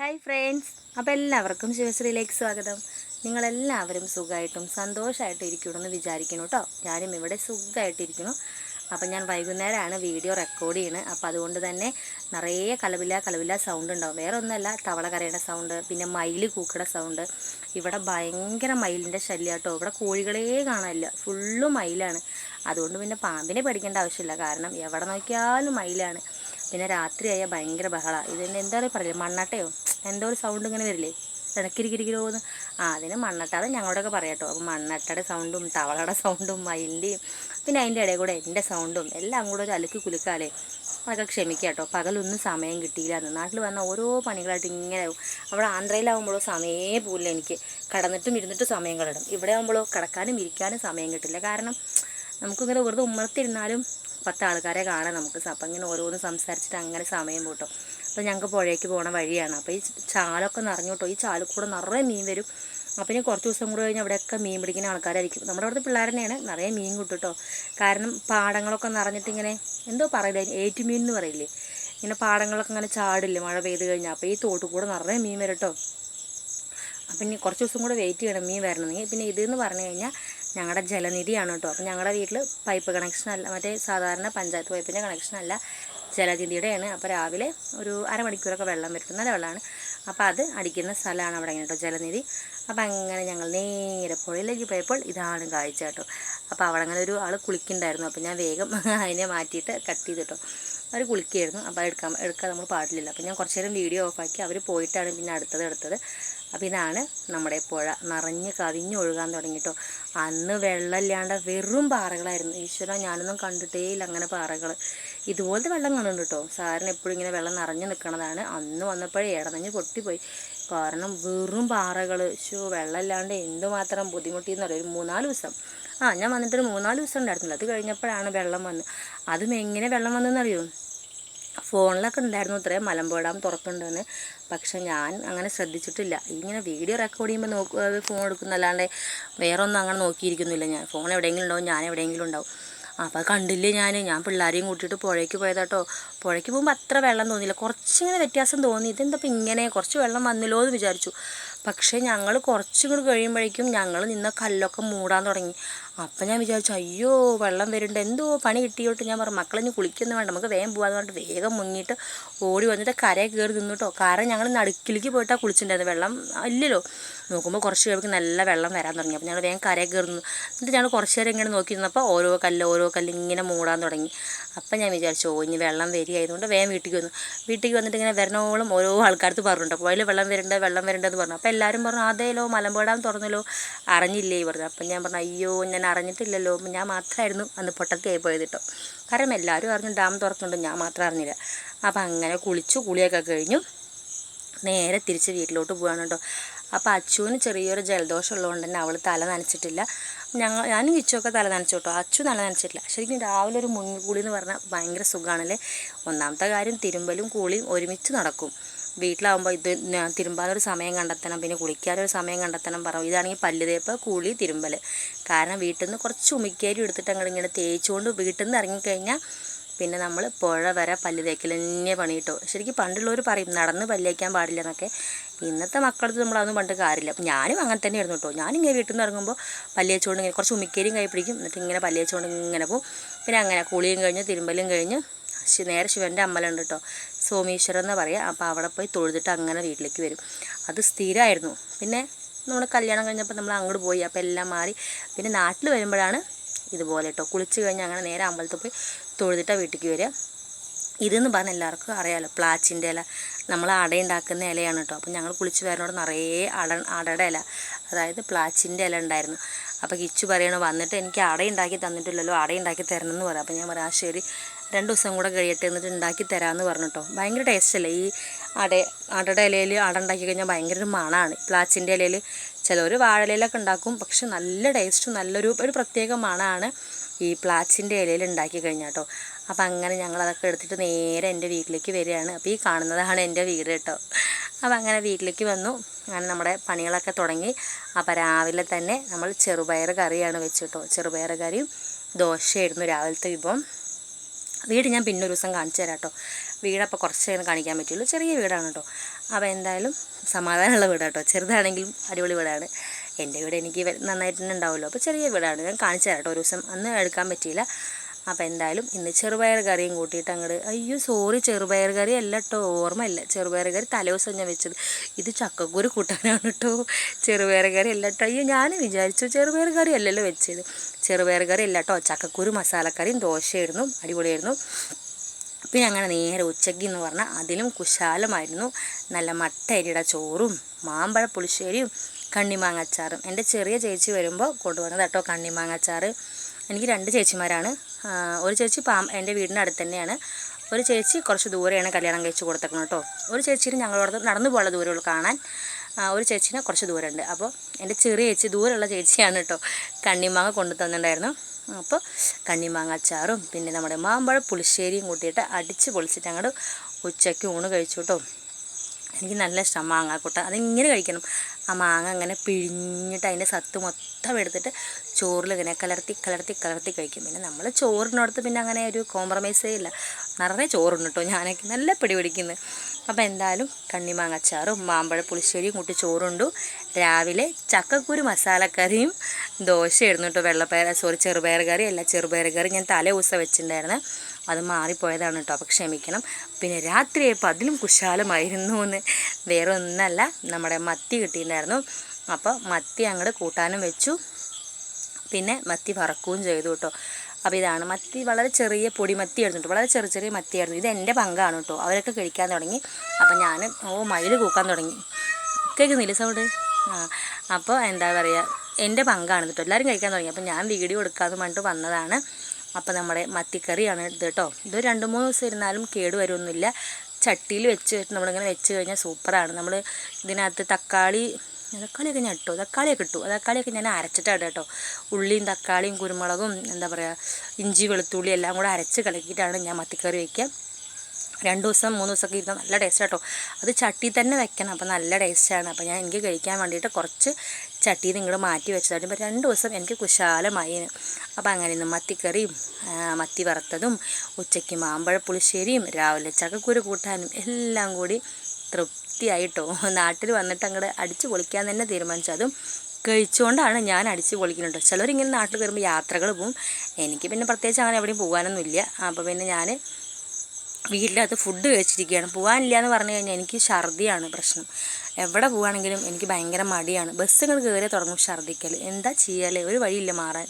Hi friends അപ്പോൾ എല്ലാവർക്കും ശിവശ്രീയിലേക്ക് സ്വാഗതം. നിങ്ങളെല്ലാവരും സുഖമായിട്ടും സന്തോഷമായിട്ടും ഇരിക്കണമെന്ന് വിചാരിക്കുന്നു കേട്ടോ. ഞാനും ഇവിടെ സുഖമായിട്ടിരിക്കുന്നു അപ്പം ഞാൻ വൈകുന്നേരമാണ് വീഡിയോ റെക്കോർഡ് ചെയ്യണത് അപ്പോൾ അതുകൊണ്ട് തന്നെ നിറയെ കലവില്ല കലവില്ല സൗണ്ട് ഉണ്ടാവും. വേറെ ഒന്നുമല്ല തവള കരയുടെ സൗണ്ട് പിന്നെ മയിൽ കൂക്കട സൗണ്ട് ഇവിടെ ഭയങ്കര മയിലിന്റെ ശല്യം കേട്ടോ. ഇവിടെ കോഴികളേ കാണാനില്ല. ഫുള്ള് മയിലാണ്. അതുകൊണ്ട് പിന്നെ പാമ്പിനെ പഠിക്കേണ്ട ആവശ്യമില്ല. കാരണം എവിടെ നോക്കിയാലും മയിലാണ്. പിന്നെ രാത്രിയായാൽ ഭയങ്കര ബഹളമാണ് ഇതിന്റെ എന്താ പറയുക മണ്ണാട്ടയോ? എന്തോ ഒരു സൗണ്ട് ഇങ്ങനെ വരില്ലേ? ഇടക്കിരിക്കിരിക്കിരോന്ന് ആ അതിന് മണ്ണട്ടാതെ ഞങ്ങളോടൊക്കെ പറയാട്ടോ അപ്പോൾ മണ്ണട്ടയുടെ സൗണ്ടും തവളയുടെ സൗണ്ടും മയിലിന്റെയും പിന്നെ അതിന്റെ ഇടയിൽ കൂടെ എന്റെ സൗണ്ടും എല്ലാം കൂടെ ഒരു അലക്കി കുലുക്കാലേ അതൊക്കെ ക്ഷമിക്കുക കേട്ടോ പകലൊന്നും സമയം കിട്ടിയില്ല എന്ന് നാട്ടിൽ വന്ന ഓരോ പണികളായിട്ട് ഇങ്ങനെ ആവും അവിടെ ആന്ധ്രയിലാവുമ്പോഴോ സമയമേ പോലില്ല എനിക്ക് കടന്നിട്ടും ഇരുന്നിട്ടും സമയം കളയണം ഇവിടെ ആകുമ്പോഴോ കിടക്കാനും ഇരിക്കാനും സമയം കിട്ടില്ല കാരണം നമുക്കിങ്ങനെ വെറുതെ ഉമ്മർത്തിരുന്നാലും പത്ത് ആൾക്കാരെ കാണാം നമുക്ക് അപ്പം ഇങ്ങനെ ഓരോന്ന് സംസാരിച്ചിട്ട് അങ്ങനെ സമയം പോട്ടോ അപ്പോൾ ഞങ്ങൾക്ക് പുഴയ്ക്ക് പോണ വഴിയാണ്. അപ്പോൾ ഈ ചാലൊക്കെ നിറഞ്ഞു കേട്ടോ ഈ ചാലിൽ കൂടെ നിറയെ മീൻ വരും. അപ്പം ഇനി കുറച്ച് ദിവസം കൂടെ കഴിഞ്ഞാൽ അവിടെയൊക്കെ മീൻ പിടിക്കുന്ന ആൾക്കാരായിരിക്കും. നമ്മുടെ അവിടുത്തെ പിള്ളേർ തന്നെയാണ് നിറയെ മീൻ കിട്ടും കേട്ടോ കാരണം പാടങ്ങളൊക്കെ നിറഞ്ഞിട്ട് ഇങ്ങനെ എന്തോ പറയില്ല ഏറ്റുമീൻ എന്ന് പറയില്ലേ? ഇങ്ങനെ പാടങ്ങളൊക്കെ ഇങ്ങനെ ചാടില്ലേ മഴ പെയ്ത് കഴിഞ്ഞാൽ. അപ്പോൾ ഈ തോട്ടിൽ കൂടെ നിറയെ മീൻ വരും കേട്ടോ അപ്പം ഇനി കുറച്ച് ദിവസം കൂടെ വെയിറ്റ് ചെയ്യണം മീൻ വരണമെങ്കിൽ പിന്നെ ഇതെന്ന് പറഞ്ഞു കഴിഞ്ഞാൽ ഞങ്ങളുടെ ജലനിധിയാണ് കേട്ടോ അപ്പം ഞങ്ങളുടെ വീട്ടിൽ പൈപ്പ് കണക്ഷൻ അല്ല മറ്റേ സാധാരണ പഞ്ചായത്ത് പൈപ്പിന്റെ കണക്ഷൻ അല്ല. ജലനിധിയുടെയാണ് അപ്പോൾ രാവിലെ ഒരു അരമണിക്കൂറൊക്കെ വെള്ളം വരും നല്ല വെള്ളമാണ് അപ്പോൾ അത് അടിക്കുന്ന സ്ഥലമാണ് അവിടെ കേട്ടോ ജലനിധി. അപ്പോൾ അങ്ങനെ ഞങ്ങൾ നേരെ പുഴയിലേക്ക് പോയപ്പോൾ ഇതാണ് കാഴ്ച കേട്ടോ. അപ്പോൾ അവിടെ അങ്ങനെ ഒരു ആൾ കുളിക്കുന്നുണ്ടായിരുന്നു. അപ്പോൾ ഞാൻ വേഗം അതിനെ മാറ്റിയിട്ട് കട്ട് ചെയ്തിട്ടോ അവർ കുളിക്കുകയായിരുന്നു അപ്പോൾ എടുക്കാൻ എടുക്കാൻ നമ്മൾ പാടില്ലല്ലോ അപ്പോൾ ഞാൻ കുറച്ച് നേരം വീഡിയോ ഓഫാക്കി അവർ പോയിട്ടാണ് പിന്നെ അടുത്തത് എടുത്തത് അപ്പോൾ ഇതാണ് നമ്മുടെ പുഴ. നിറഞ്ഞ് കവിഞ്ഞൊഴുകാൻ തുടങ്ങിയിട്ടോ അന്ന് വെള്ളമില്ലാണ്ട് വെറും പാറകളായിരുന്നു. ഈശ്വര ഞാനൊന്നും കണ്ടിട്ടേ ഇല്ല അങ്ങനെ പാറകൾ ഇതുപോലത്തെ വെള്ളം കണ്ടുണ്ട് കേട്ടോ സാറിന് എപ്പോഴും ഇങ്ങനെ വെള്ളം നിറഞ്ഞു നിൽക്കണതാണ് അന്ന് വന്നപ്പോഴേ ഇടനഞ്ഞ് പൊട്ടിപ്പോയി. കാരണം വെറും പാറകൾ ഷോ വെള്ളമില്ലാണ്ട് എന്തുമാത്രം ബുദ്ധിമുട്ടിയെന്ന് അറിയാം ഒരു മൂന്നാൽ ദിവസം. ആ ഞാൻ വന്നിട്ടൊരു മൂന്നാൽ ദിവസം ഉണ്ടായിരുന്നില്ല അത് കഴിഞ്ഞപ്പോഴാണ് വെള്ളം വന്ന്. അതും എങ്ങനെ വെള്ളം വന്നെന്നറിയോ? ഫോണിലൊക്കെ ഉണ്ടായിരുന്നു ഇത്രയും മലമ്പുഴ തുറക്കുന്നുണ്ടെന്ന് പക്ഷെ ഞാൻ അങ്ങനെ ശ്രദ്ധിച്ചിട്ടില്ല. ഇങ്ങനെ വീഡിയോ റെക്കോർഡ് ചെയ്യുമ്പോൾ നോക്കുക ഫോൺ എടുക്കുന്നല്ലാണ്ട് വേറെ ഒന്നും അങ്ങനെ നോക്കിയിരിക്കുന്നില്ല ഞാൻ. ഫോൺ എവിടെയെങ്കിലും ഉണ്ടാവും ഞാൻ എവിടെയെങ്കിലും ഉണ്ടാവും. അപ്പോൾ കണ്ടില്ലേ ഞാൻ ഞാൻ പിള്ളേരെയും കൂട്ടിയിട്ട് പുഴയ്ക്ക് പോയതാട്ടോ. പുഴയ്ക്ക് പോകുമ്പോൾ അത്ര വെള്ളം തോന്നിയില്ല. കുറച്ചിങ്ങനെ വ്യത്യാസം തോന്നി. ഇതെന്താ ഇപ്പം ഇങ്ങനെ? കുറച്ച് വെള്ളം വന്നല്ലോ എന്ന് വിചാരിച്ചു. പക്ഷേ ഞങ്ങൾ കുറച്ചും കൂടി കഴിയുമ്പോഴേക്കും ഞങ്ങൾ നിന്ന കല്ലൊക്കെ മൂടാൻ തുടങ്ങി. അപ്പം ഞാൻ വിചാരിച്ചു അയ്യോ വെള്ളം വരുന്നുണ്ട്. എന്തോ പണി കിട്ടിയോട്ട്? ഞാൻ പറഞ്ഞു മക്കളെ കുളിക്കുന്നു വേണ്ട. നമുക്ക് വേഗം പോകാന്ന് പറഞ്ഞിട്ട് വേഗം മുങ്ങിയിട്ട് ഓടി വന്നിട്ട് കരയെ കയറി നിന്നിട്ടോ കാരണം ഞങ്ങൾ നടുക്കിലേക്ക് പോയിട്ടാണ് കുളിച്ചിട്ടുണ്ടായിരുന്നത്. വെള്ളം ഇല്ലല്ലോ. നോക്കുമ്പോൾ കുറച്ച് കഴിയുമ്പോൾ നല്ല വെള്ളം വരാൻ തുടങ്ങി. അപ്പോൾ ഞങ്ങൾ വേഗം കരയൊക്കെ കയറുന്നു എന്നിട്ട് ഞങ്ങൾ കുറച്ച് നേരം ഇങ്ങനെ നോക്കി നിന്നപ്പോൾ ഓരോ കല്ല് ഓരോ കല്ല് ഇങ്ങനെ മൂടാൻ തുടങ്ങി. അപ്പം ഞാൻ വിചാരിച്ചു ഓ ഇനി വെള്ളം വരികയായതുകൊണ്ട് വേഗം വീട്ടിലേക്ക് വന്നു. വീട്ടിലേക്ക് വന്നിട്ട് ഇങ്ങനെ വരണോളം ഓരോ ആൾക്കാർക്ക് പറഞ്ഞിട്ടുണ്ട്. അപ്പോൾ അതിൽ വെള്ളം വരണ്ട വെള്ളം വരണ്ടെന്ന് പറഞ്ഞു. അപ്പോൾ എല്ലാവരും പറഞ്ഞു അതേലോ മലമ്പുഴാൻ തുറന്നല്ലോ. അറിഞ്ഞില്ലേ പറഞ്ഞു. അപ്പം ഞാൻ പറഞ്ഞു അയ്യോ ഞാൻ അറിഞ്ഞിട്ടില്ലല്ലോ. ഞാൻ മാത്രമായിരുന്നു അന്ന് പൊട്ടത്തിയായി പോയത് കേട്ടോ. കാരണം എല്ലാവരും അറിഞ്ഞു ഡാം തുറക്കുന്നുണ്ട്. ഞാൻ മാത്രം അറിഞ്ഞില്ല. അപ്പം അങ്ങനെ കുളിച്ചു കുളിയൊക്കെ കഴിഞ്ഞു. നേരെ തിരിച്ച് വീട്ടിലോട്ട് കേട്ടോ. അപ്പോൾ അച്ചുവിന് ചെറിയൊരു ജലദോഷം ഉള്ളതുകൊണ്ട് തന്നെ അവൾ തല നനച്ചിട്ടില്ല. ഞങ്ങൾ ഞാനും കിച്ചുമൊക്കെ തല നനച്ചു കേട്ടോ അച്ചു തല നനച്ചിട്ടില്ല. ശരിക്കും രാവിലെ ഒരു മുങ്ങിക്കൂളി എന്ന് പറഞ്ഞാൽ ഭയങ്കര സുഖമാണല്ലേ ഒന്നാമത്തെ കാര്യം തിരുമ്പലും കൂളിയും ഒരുമിച്ച് നടക്കും. വീട്ടിലാവുമ്പോൾ ഇത് തിരുമ്പാനൊരു സമയം കണ്ടെത്തണം പിന്നെ കുളിക്കാനൊരു സമയം കണ്ടെത്തണം പറഞ്ഞു ഇതാണെങ്കിൽ പല്ല് തേപ്പ് കൂളി തിരുമ്പൽ കാരണം വീട്ടിൽ നിന്ന് കുറച്ച് ഉമിക്കേരി എടുത്തിട്ട് അങ്ങോട്ട് ഇങ്ങനെ തേച്ചുകൊണ്ട് വീട്ടിൽ നിന്ന് ഇറങ്ങിക്കഴിഞ്ഞാൽ പിന്നെ നമ്മൾ പുഴ വരെ പല്ല് തേക്കൽ തന്നെ പണി കിട്ടും ശരിക്കും പണ്ടുള്ളവർ പറയും നടന്ന് പല്ലേക്കാൻ പാടില്ല എന്നൊക്കെ. ഇന്നത്തെ മക്കളടുത്ത് നമ്മളതൊന്നും പണ്ട് കാര്യമില്ല ഞാനും അങ്ങനെ തന്നെയായിരുന്നു കേട്ടോ ഞാനിങ്ങനെ വീട്ടിൽ നിന്ന് ഇറങ്ങുമ്പോൾ പല്ലേച്ചുകൊണ്ട് ഇങ്ങനെ കുറച്ച് ഉമിക്കേരിയും കൈ പിടിക്കും. എന്നിട്ട് ഇങ്ങനെ പല്ലേച്ചുകൊണ്ട് ഇങ്ങനെ പോകും പിന്നെ അങ്ങനെ കുളിയും കഴിഞ്ഞ് തിരുമ്പലും കഴിഞ്ഞ് നേരെ ശിവന്റെ അമ്പലമുണ്ട് കേട്ടോ സോമീശ്വരം എന്ന് പറയുക അപ്പോൾ അവിടെ പോയി തൊഴുതിട്ട് അങ്ങനെ വീട്ടിലേക്ക് വരും. അത് സ്ഥിരമായിരുന്നു. പിന്നെ നമ്മൾ കല്യാണം കഴിഞ്ഞപ്പോൾ നമ്മൾ അങ്ങോട്ട് പോയി. അപ്പോൾ എല്ലാം മാറി. പിന്നെ നാട്ടിൽ വരുമ്പോഴാണ് ഇതുപോലെ കേട്ടോ കുളിച്ച് കഴിഞ്ഞ് അങ്ങനെ നേരെ അമ്പലത്തിൽ പോയി തൊഴുതിട്ടാണ് വീട്ടിലേക്ക് വരിക. ഇതെന്ന് പറഞ്ഞാൽ എല്ലാവർക്കും അറിയാമല്ലോ പ്ലാച്ചിന്റെ ഇല. നമ്മൾ അടയുണ്ടാക്കുന്ന ഇലയാണ് കേട്ടോ അപ്പോൾ ഞങ്ങൾ കുളിച്ച് വരുന്നോട് നിറയെ അട അടയുടെ ഇല. അതായത് പ്ലാച്ചിന്റെ ഇല ഉണ്ടായിരുന്നു. അപ്പോൾ കിച്ചു പറയണോ വന്നിട്ട് എനിക്ക് അടയുണ്ടാക്കി തന്നിട്ടില്ലല്ലോ അടയുണ്ടാക്കി തരണമെന്ന് പറയാം അപ്പോൾ ഞാൻ പറയാം ശരി. രണ്ട് ദിവസം കൂടെ കഴിയട്ടെ എന്നിട്ട് ഉണ്ടാക്കി തരാമെന്ന് പറഞ്ഞിട്ടോ ഭയങ്കര ടേസ്റ്റല്ലേ ഈ അട അടയുടെ ഇലയിൽ അട ഉണ്ടാക്കി കഴിഞ്ഞാൽ ഭയങ്കര ഒരു മണമാണ് പ്ലാച്ചിന്റെ ഇലയിൽ ചിലർ വാഴയിലൊക്കെ ഉണ്ടാക്കും. പക്ഷെ നല്ല ടേസ്റ്റും നല്ലൊരു ഒരു പ്രത്യേക മണമാണ് ഈ പ്ലാച്ചിന്റെ ഇലയിൽ ഉണ്ടാക്കി കഴിഞ്ഞാൽ കേട്ടോ. അപ്പം അങ്ങനെ ഞങ്ങൾ അതൊക്കെ എടുത്തിട്ട് നേരെ എന്റെ വീട്ടിലേക്ക് വരികയാണ്. അപ്പോൾ ഈ കാണുന്നതാണ് എന്റെ വീട് കേട്ടോ. അപ്പം അങ്ങനെ വീട്ടിലേക്ക് വന്നു. അങ്ങനെ നമ്മുടെ പണികളൊക്കെ തുടങ്ങി. അപ്പോൾ രാവിലെ തന്നെ നമ്മൾ ചെറുപയർ കറിയാണ് വെച്ചിട്ടോ ചെറുപയർ കറിയും ദോശയായിരുന്നു രാവിലത്തെ വിഭവം. വീട് ഞാൻ പിന്നെ ഒരു ദിവസം കാണിച്ചു തരാം കേട്ടോ. വീടപ്പോൾ കുറച്ച് കാണിക്കാൻ പറ്റുള്ളൂ. ചെറിയ വീടാണ് കേട്ടോ. അപ്പോൾ എന്തായാലും സമാധാനമുള്ള വീടാട്ടോ ചെറുതാണെങ്കിലും അടിപൊളി വീടാണ്. എന്റെ വീട് എനിക്ക് നന്നായിട്ട് തന്നെ ഉണ്ടാവുമല്ലോ. അപ്പോൾ ചെറിയ വീടാണ്. ഞാൻ കാണിച്ചു തരാം കേട്ടോ. ഒരു ദിവസം അന്ന് എടുക്കാൻ പറ്റിയില്ല. അപ്പോൾ എന്തായാലും ഇന്ന് ചെറുപയർ കറിയും കൂട്ടിയിട്ട് അങ്ങോട്ട് അയ്യോ സോറി ചെറുപയർ കറി അല്ല കേട്ടോ ഓർമ്മയില്ല. ചെറുപയർ കറി തലേദിവസം ഞാൻ വെച്ചത്. ഇത് ചക്കക്കുരു കൂട്ടാനാണ് കേട്ടോ ചെറുപയർ കറി അല്ല കേട്ടോ അയ്യോ ഞാൻ വിചാരിച്ചു ചെറുപയർ കറി അല്ലല്ലോ വെച്ചത്. ചെറുപയർ കറി അല്ല കേട്ടോ ചക്കക്കുരു മസാലക്കറിയും ദോശയായിരുന്നു അടിപൊളിയായിരുന്നു. പിന്നെ അങ്ങനെ നേരെ ഉച്ചയ്ക്ക് എന്ന് പറഞ്ഞാൽ അതിലും കുശാലമായിരുന്നു. നല്ല മട്ട അരിയുടെ ചോറും മാമ്പഴ പുളിശ്ശേരിയും കണ്ണിമാങ്ങാച്ചാറും എന്റെ ചെറിയ ചേച്ചി വരുമ്പോൾ കൊണ്ടുവന്നത് കേട്ടോ കണ്ണിമാങ്ങാച്ചാറ് എനിക്ക് രണ്ട് ചേച്ചിമാരാണ്. ഒരു ചേച്ചി പാ എന്റെ വീടിന്റെ അടുത്ത് തന്നെയാണ്. ഒരു ചേച്ചി കുറച്ച് ദൂരെയാണ് കല്യാണം കഴിച്ച് കൊടുത്തേക്കുന്നത് കേട്ടോ. ഒരു ചേച്ചിന് ഞങ്ങളോട് നടന്നു പോകാനുള്ള ദൂരമുള്ളൂ കാണാൻ. ഒരു ചേച്ചിനെ കുറച്ച് ദൂരമുണ്ട്. അപ്പോൾ എന്റെ ചെറിയ ചേച്ചി ദൂരമുള്ള ചേച്ചിയാണ് കേട്ടോ കണ്ണിമാങ്ങ കൊണ്ടു തന്നിട്ടുണ്ടായിരുന്നു അപ്പോൾ കണ്ണിമാങ്ങ അച്ചാറും പിന്നെ നമ്മുടെ മാമ്പഴ പുളിശ്ശേരിയും കൂട്ടിയിട്ട് അടിച്ച് പൊളിച്ചിട്ട് അങ്ങോട്ട് ഉച്ചയ്ക്ക് ഊണ് കഴിച്ചു കേട്ടോ. എനിക്ക് നല്ല ഇഷ്ടം മാങ്ങാക്കൂട്ട അതിങ്ങനെ കഴിക്കണം. ആ മാങ്ങ അങ്ങനെ പിഴിഞ്ഞിട്ട് അതിന്റെ സത്ത് മൊത്തം എടുത്തിട്ട് ചോറിൽ ഇങ്ങനെ കലർത്തി കലർത്തി കലർത്തി കഴിക്കും. പിന്നെ നമ്മൾ ചോറിനടുത്ത് പിന്നെ അങ്ങനെ ഒരു കോംപ്രമൈസേ ഇല്ല. നിറയെ ചോറുണ്ട് കേട്ടോ. ഞാനൊക്കെ നല്ല പിടി പിടിക്കുന്നു. അപ്പോൾ എന്തായാലും കണ്ണിമാങ്ങച്ചാറും മാമ്പഴ പുളിശ്ശേരിയും കൂട്ടി ചോറുണ്ടു. രാവിലെ ചക്കക്കുരു മസാലക്കറിയും ദോശയായിരുന്നു കേട്ടോ. വെള്ളപ്പയർ സോറി ചെറുപയർ കറി അല്ല ചെറുപയർ കറി ഞാൻ തലേ ദിവസം വെച്ചിട്ടുണ്ടായിരുന്നു. അത് മാറിപ്പോയതാണ് കേട്ടോ. അപ്പോൾ ക്ഷമിക്കണം. പിന്നെ രാത്രിയായപ്പോൾ അതിലും കുശാലമായിരുന്നു എന്ന്. വേറെ ഒന്നല്ല നമ്മുടെ മത്തി കിട്ടിയിട്ടുണ്ടായിരുന്നു. അപ്പോൾ മത്തി അങ്ങോട്ട് കൂട്ടാനും വെച്ചു. പിന്നെ മത്തി വറക്കുകയും ചെയ്തു കേട്ടോ. അപ്പോൾ ഇതാണ്. മത്തി വളരെ ചെറിയ പൊടി മത്തി ആയിരുന്നു വളരെ ചെറിയ ചെറിയ മത്തിയായിരുന്നു. ഇത് എന്റെ പങ്കാണ് കേട്ടോ. അവരൊക്കെ കഴിക്കാൻ തുടങ്ങി. അപ്പോൾ ഞാൻ ഓ മയിൽ കൂക്കാൻ തുടങ്ങി. കേൾക്കുന്നില്ല സൗണ്ട് ആ അപ്പോൾ എന്താ പറയുക എന്റെ പങ്കാണ് കേട്ടോ. എല്ലാവരും കഴിക്കാൻ തുടങ്ങി. അപ്പോൾ ഞാൻ വീഡിയോ എടുക്കാമെന്ന് പറഞ്ഞിട്ട് വന്നതാണ്. അപ്പോൾ നമ്മുടെ മത്തിക്കറിയാണ് ഇത് കേട്ടോ. ഇത് രണ്ട് മൂന്ന് ദിവസം ഇരുന്നാലും കേട് വരുമൊന്നുമില്ല ചട്ടിയിൽ വെച്ച് നമ്മളിങ്ങനെ വെച്ച് കഴിഞ്ഞാൽ സൂപ്പറാണ് നമ്മൾ ഇതിനകത്ത് തക്കാളി തക്കാളിയൊക്കെ ഞാൻ ഇട്ടു. തക്കാളിയൊക്കെ ഇട്ടു. തക്കാളിയൊക്കെ ഞാൻ അരച്ചിട്ടാണ് കേട്ടോ. ഉള്ളിയും തക്കാളിയും കുരുമുളകും എന്താ പറയുക ഇഞ്ചി വെളുത്തുള്ളി എല്ലാം കൂടെ അരച്ച് കളക്കിയിട്ടാണ് ഞാൻ മത്തിക്കറി വയ്ക്കുക രണ്ട് ദിവസം മൂന്ന് ദിവസമൊക്കെ ഇരുന്നാൽ നല്ല ടേസ്റ്റ് കേട്ടോ. അത് ചട്ടി തന്നെ വെക്കണം. അപ്പോൾ നല്ല ടേസ്റ്റാണ്. അപ്പോൾ ഞാൻ എനിക്ക് കഴിക്കാൻ വേണ്ടിയിട്ട് കുറച്ച് ചട്ടി നിങ്ങൾ മാറ്റി വെച്ചതായിട്ട് ഇപ്പോൾ രണ്ട് ദിവസം എനിക്ക് കുശാലമായി. അപ്പോൾ അങ്ങനെ ഇന്ന് മത്തിക്കറിയും മത്തി വറുത്തതും ഉച്ചയ്ക്ക് മാമ്പഴ പുളിശ്ശേരിയും രാവിലെ ചക്കക്കുരു കൂട്ടാനും എല്ലാം കൂടി തൃപ്തിയായിട്ടോ നാട്ടിൽ വന്നിട്ട് അങ്ങോട്ട് അടിച്ച് പൊളിക്കാൻ തന്നെ തീരുമാനിച്ചു. അതും കഴിച്ചുകൊണ്ടാണ് ഞാൻ അടിച്ച് പൊളിക്കുന്നുണ്ട് ചിലരിങ്ങനെ നാട്ടിൽ കയറുമ്പോൾ യാത്രകൾ പോവും. എനിക്ക് പിന്നെ പ്രത്യേകിച്ച് അങ്ങനെ എവിടെയും പോകാനൊന്നുമില്ല അപ്പോൾ പിന്നെ ഞാൻ വീട്ടിലകത്ത് ഫുഡ് കഴിച്ചിരിക്കുകയാണ്. പോകാനില്ല എന്ന് പറഞ്ഞു കഴിഞ്ഞാൽ എനിക്ക് ഛർദിയാണ് പ്രശ്നം. എവിടെ പോവുകയാണെങ്കിലും എനിക്ക് ഭയങ്കര മടിയാണ്. ബസ്സുകൾ കയറി തുടങ്ങും ഛർദ്ദിക്കൽ എന്താ ചെയ്യല്ലേ ഒരു വഴിയില്ല മാറാൻ.